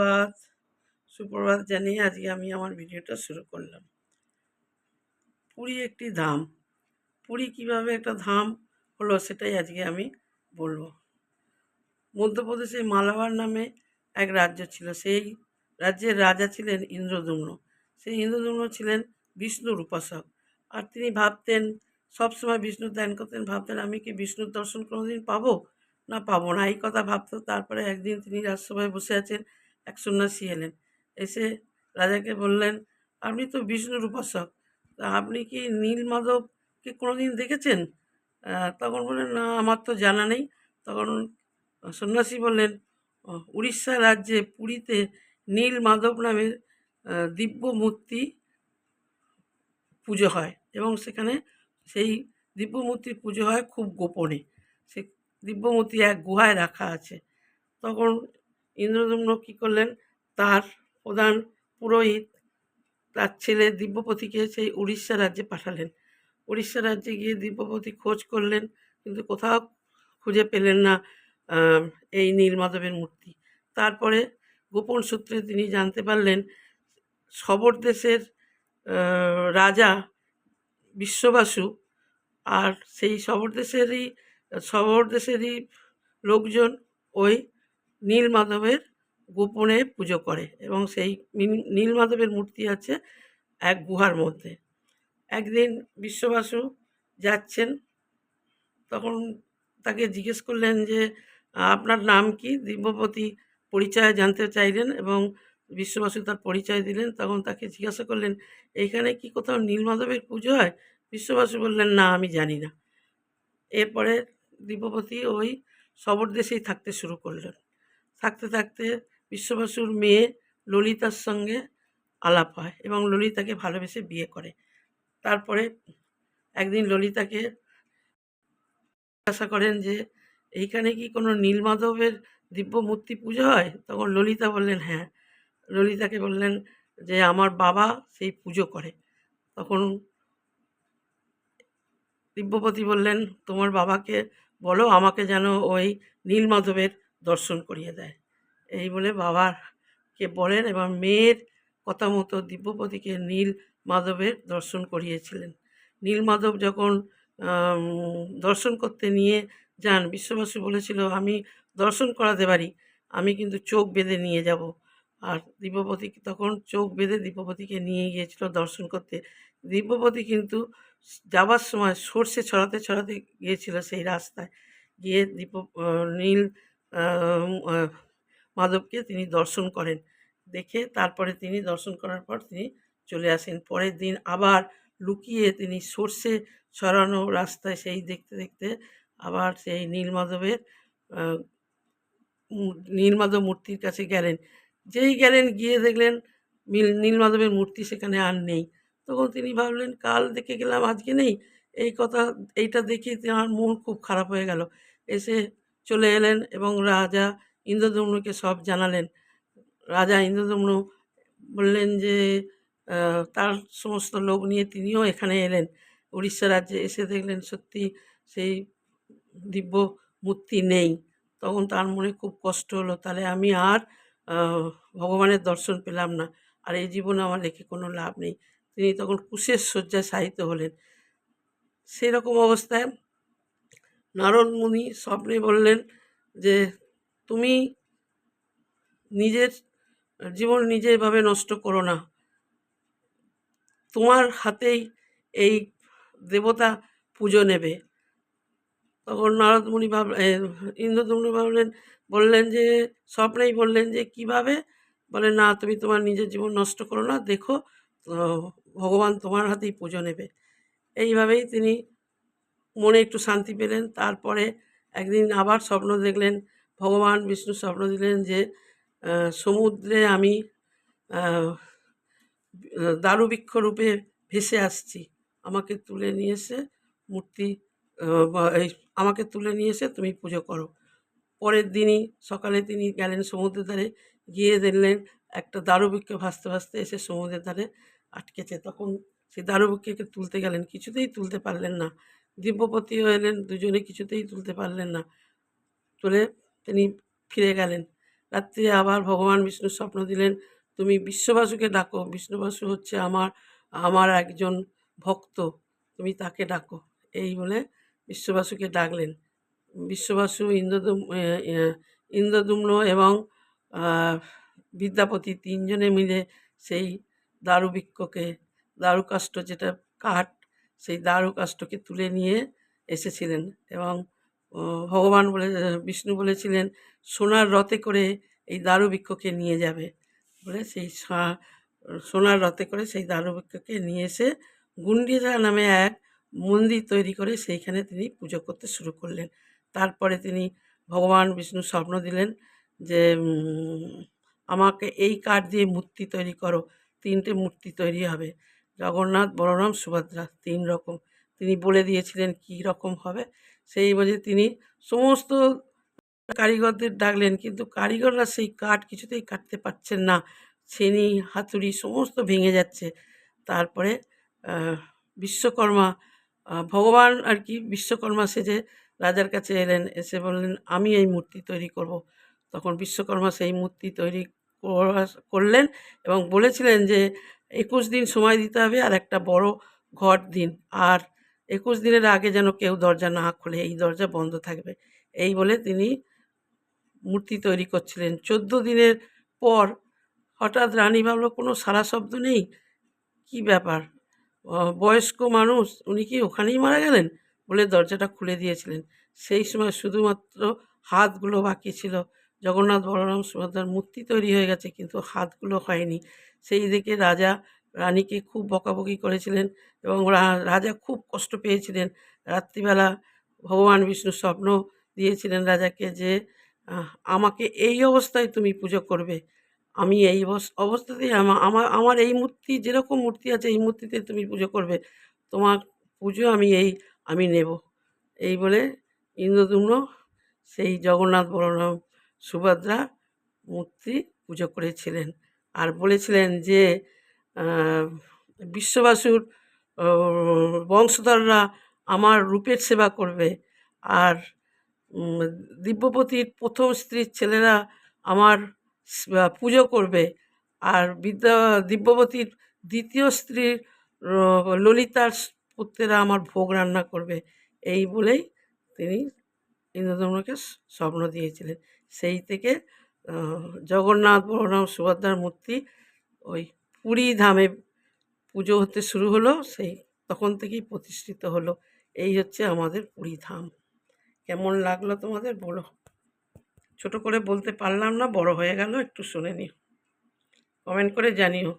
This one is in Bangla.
সুপ্রভাত সুপ্রভাত জানিয়ে আজকে আমি আমার ভিডিওটা শুরু করলাম। পুরী একটি ধাম। পুরী কীভাবে একটা ধাম হলো সেটাই আজকে আমি বলব। মধ্যপ্রদেশে মালাবার নামে এক রাজ্য ছিল। সেই রাজ্যের রাজা ছিলেন ইন্দ্রদুম্ন সেই ইন্দ্রদুম্ন ছিলেন বিষ্ণুর উপাসক। আর তিনি ভাবতেন, সবসময় বিষ্ণু ধ্যান করতেন, ভাবতেন, আমি কি বিষ্ণুর দর্শন কোনোদিন পাবো? না পাবো না। এই কথা ভাবতো, তারপরে একদিন তিনি রাজসভায় বসে আছেন। এক সন্ন্যাসী এলেন। এসে রাজাকে বললেন আপনি তো বিষ্ণুর উপাসক তা আপনি কি নীল মাধবকে কোনোদিন দেখেছেন? তখন বললেন না আমার তো জানা নেই। তখন সন্ন্যাসী বললেন "ও, উড়িষ্যা রাজ্যে পুরীতে নীল মাধব নামের দিব্য মূর্তি পুজো হয় এবং সেখানে সেই দিব্য মূর্তির পুজো হয় খুব গোপনে। সে দিব্যমূর্তি এক গুহায় রাখা আছে। তখন ইন্দ্রদম্ন কী করলেন? তার প্রধান পুরোহিত তার ছেলে দিব্যপতিকে সেই উড়িষ্যা রাজ্যে পাঠালেন। উড়িষ্যা রাজ্যে গিয়ে দিব্যপতি খোঁজ করলেন, কিন্তু কোথাও খুঁজে পেলেন না এই নীলমাধবের মূর্তি। তারপরে গোপন সূত্রে তিনি জানতে পারলেন, সবর দেশের রাজা বিশ্ববাসু আর সেই সবর দেশেরই সবর দেশেরই লোকজন ওই নীলমাধবের গোপনে পুজো করে এবং সেই নীল- নীলমাধবের মূর্তি আছে এক গুহার মধ্যে। একদিন বিশ্ববাসু যাচ্ছেন, তখন তাকে জিজ্ঞেস করলেন যে, আপনার নাম কি? দিব্যপতি পরিচয় জানতে চাইলেন এবং বিশ্ববাসু তার পরিচয় দিলেন। তখন তাকে জিজ্ঞাসা করলেন, এইখানে কি কোথাও নীলমাধবের পুজো হয়? বিশ্ববাসু বললেন, না, আমি জানি না। এরপরে দিব্যপতি ওই সবর দেশেই থাকতে শুরু করলেন। থাকতে থাকতে বিশ্ববাসুর মেয়ে ললিতার সঙ্গে আলাপ হয় এবং ললিতাকে ভালোবেসে বিয়ে করে। তারপরে একদিন ললিতাকে জিজ্ঞাসা করেন যে, এইখানে কি কোনো নীলমাধবের দিব্য মূর্তি পুজো হয়? তখন ললিতা বললেন হ্যাঁ। ললিতাকে বললেন যে, আমার বাবা সেই পুজো করে। তখন দিব্যপতি বললেন, তোমার বাবাকে বলো, আমাকে যেন ওই নীলমাধবের দর্শন করিয়ে দেয়। এই বলে বাবার কে বলেন এবং মেয়ের কথা মতো দিব্যপতিকে নীল মাধবের দর্শন করিয়েছিলেন। নীল মাধব যখন দর্শন করতে নিয়ে যান, বিশ্ববাসী বলেছিল, আমি দর্শন করাতে পারি, আমি কিন্তু চোখ বেঁধে নিয়ে যাব। আর দিব্যপতি তখন চোখ বেঁধে দিব্যপতিকে নিয়ে গিয়েছিল দর্শন করতে। দিব্যপতি কিন্তু যাবার সময় সর্ষে ছড়াতে ছড়াতে গিয়েছিল সেই রাস্তায়। গিয়ে দীপ নীল মাধবকে তিনি দর্শন করেন। দেখে তারপরে তিনি দর্শন করার পর তিনি চলে আসেন। পরের দিন আবার লুকিয়ে তিনি সর্ষে ছড়ানো রাস্তায় সেই দেখতে দেখতে আবার সেই নীলমাধবের নীলমাধব মূর্তির কাছে গেলেন। যেই গেলেন গিয়ে দেখলেন নীল নীলমাধবের মূর্তি সেখানে আর নেই। তখন তিনি ভাবলেন, কাল দেখে গেলাম, আজকে নেই? এই কথা, এইটা দেখে তাঁর মন খুব খারাপ হয়ে গেল। এসে চলে এলেন এবং রাজা ইন্দ্রদম্নকে সব জানালেন। রাজা ইন্দ্রদম্ন বললেন যে তার সমস্ত লোক নিয়ে তিনিও এখানে এলেন। উড়িষ্যা রাজ্যে এসে দেখলেন সত্যি সেই দিব্য মূর্তি নেই। তখন তার মনে খুব কষ্ট হলো, তাহলে আমি আর ভগবানের দর্শন পেলাম না। আর এই জীবনে আমার রেখে কোনো লাভ নেই। তিনি তখন কুশের শয্যায় শায়িত হলেন। সেরকম অবস্থায় নারদ মুনি স্বপ্নে বললেন যে, তুমি নিজের, জীবন নিজে এভাবে নষ্ট করো না। তোমার হাতেই এই দেবতা পুজো নেবে। তখন নারদ মুনি ভাব ইন্দ্রদম্ন ভাবলেন, বললেন যে, স্বপ্নেই বললেন যে, কীভাবে? বলে না, তুমি তোমার নিজের জীবন নষ্ট করো না, দেখো ভগবান তোমার হাতেই পুজো নেবে। এইভাবেই তিনি মনে একটু শান্তি পেলেন। তারপরে একদিন আবার স্বপ্ন দেখলেন, ভগবান বিষ্ণু স্বপ্ন দিলেন যে সমুদ্রে আমি দারুবৃক্ষ রূপে ভেসে আসছি। আমাকে তুলে নিয়ে এসে মূর্তি আমাকে তুলে নিয়ে এসে তুমি পুজো করো। পরের দিনই সকালে তিনি গেলেন সমুদ্রের ধারে, গিয়ে দেখলেন একটা দারুবৃক্ষ ভাসতে ভাসতে এসে সমুদ্রের ধারে আটকেছে। তখন সেই দারুবৃক্ষকে তুলতে গেলেন। কিছুতেই তুলতে পারলেন না। দিব্যপতিও এলেন দুজনে কিছুতেই তুলতে পারলেন না। তুলে তিনি ফিরে গেলেন। রাত্রে আবার ভগবান বিষ্ণু স্বপ্ন দিলেন, তুমি বিশ্ববাসুকে ডাকো, বিষ্ণুবাসু হচ্ছে আমার আমার একজন ভক্ত, তুমি তাকে ডাকো। এই বলে বিশ্ববাসুকে ডাকলেন। বিশ্ববাসু ইন্দ্রদুম ইন্দ্রদুম্ন এবং বিদ্যাপতি তিনজনে মিলে সেই দারুবৃক্ষকে, দারুকাষ্ঠ যেটা কাঠ সেই দারুকাষ্ঠকে তুলে নিয়ে এসেছিলেন এবং ভগবান বলে, বিষ্ণু বলেছিলেন, সোনার রথে করে এই দারুবৃক্ষকে নিয়ে যাবে। বলে সেই সোনার রথে করে সেই দারুবৃক্ষকে নিয়ে এসে গুন্ডিজা নামে এক মন্দির তৈরি করে সেইখানে তিনি পুজো করতে শুরু করলেন। তারপরে তিনি ভগবান বিষ্ণু স্বপ্ন দিলেন যে আমাকে এই কাঠ দিয়ে মূর্তি তৈরি করো, তিনটে মূর্তি তৈরি হবে। জগন্নাথ, বলরাম, সুভদ্রা তিন রকম। তিনি বলে দিয়েছিলেন কী রকম হবে। সেই বুঝে তিনি সমস্ত কারিগরদের ডাকলেন, কিন্তু কারিগররা সেই কাঠ কিছুতেই কাটতে পারছেন না। ছেনি, হাতুড়ি সমস্ত ভেঙে যাচ্ছে। তারপরে বিশ্বকর্মা ভগবান আর কি বিশ্বকর্মা সেজে রাজার কাছে এলেন। এসে বললেন, আমি এই মূর্তি তৈরি করব। তখন বিশ্বকর্মা সেই মূর্তি তৈরি করলেন এবং বলেছিলেন যে একুশ দিন সময় দিতে হবে আর একটা বড় ঘট দিন। আর একুশ দিনের আগে যেন কেউ দরজা না খোলে, এই দরজা বন্ধ থাকবে। এই বলে তিনি মূর্তি তৈরি করছিলেন। চোদ্দ দিনের পর হঠাৎ রানী ভাবলো, কোনো সারা শব্দ নেই? কি ব্যাপার? বয়স্ক মানুষ, উনি কি ওখানেই মারা গেলেন? বলে দরজাটা খুলে দিয়েছিলেন। সেই সময় শুধুমাত্র হাতগুলো বাকি ছিল। জগন্নাথ বলরাম সুভদ্রার মূর্তি তৈরি হয়ে গেছে, কিন্তু হাতগুলো হয়নি। সেই দিকে রাজা রানীকে খুব বকাবকি করেছিলেন এবং রাজা খুব কষ্ট পেয়েছিলেন। রাত্রিবেলা ভগবান বিষ্ণু স্বপ্ন দিয়েছিলেন রাজাকে যে আমাকে এই অবস্থায় তুমি পুজো করবে। আমি এই অবস- অবস্থাতেই আমা- আমার আমার এই মূর্তি, যেরকম মূর্তি আছে এই মূর্তিতে তুমি পুজো করবে। তোমার পুজো আমি এই, আমি নেব। এই বলে ইন্দ্রদুম্ন সেই জগন্নাথ বলরাম সুভদ্রা মূর্তি পুজো করেছিলেন। আর বলেছিলেন যে বিশ্ববাসুর বংশধররা আমার রূপের সেবা করবে। আর দিব্যপতির প্রথম স্ত্রীর ছেলেরা আমার পুজো করবে। আর বিদ্যা, দিব্যবতীর দ্বিতীয় স্ত্রীর ললিতার পুত্রেরা আমার ভোগ রান্না করবে। এই বলেই তিনি ইন্দ্রদম্নকে স- স্বপ্ন দিয়েছিলেন। সেই থেকে জগন্নাথ বলরাম সুভদ্রার মূর্তি ওই পুরী ধামে পুজো হতে শুরু হলো, সেই তখন থেকেই প্রতিষ্ঠিত হলো। এই হচ্ছে আমাদের পুরী ধাম। কেমন লাগল তোমাদের বলো? ছোট করে বলতে পারলাম না, বড় হয়ে গেল, একটু শুনে নিও। কমেন্ট করে জানিও।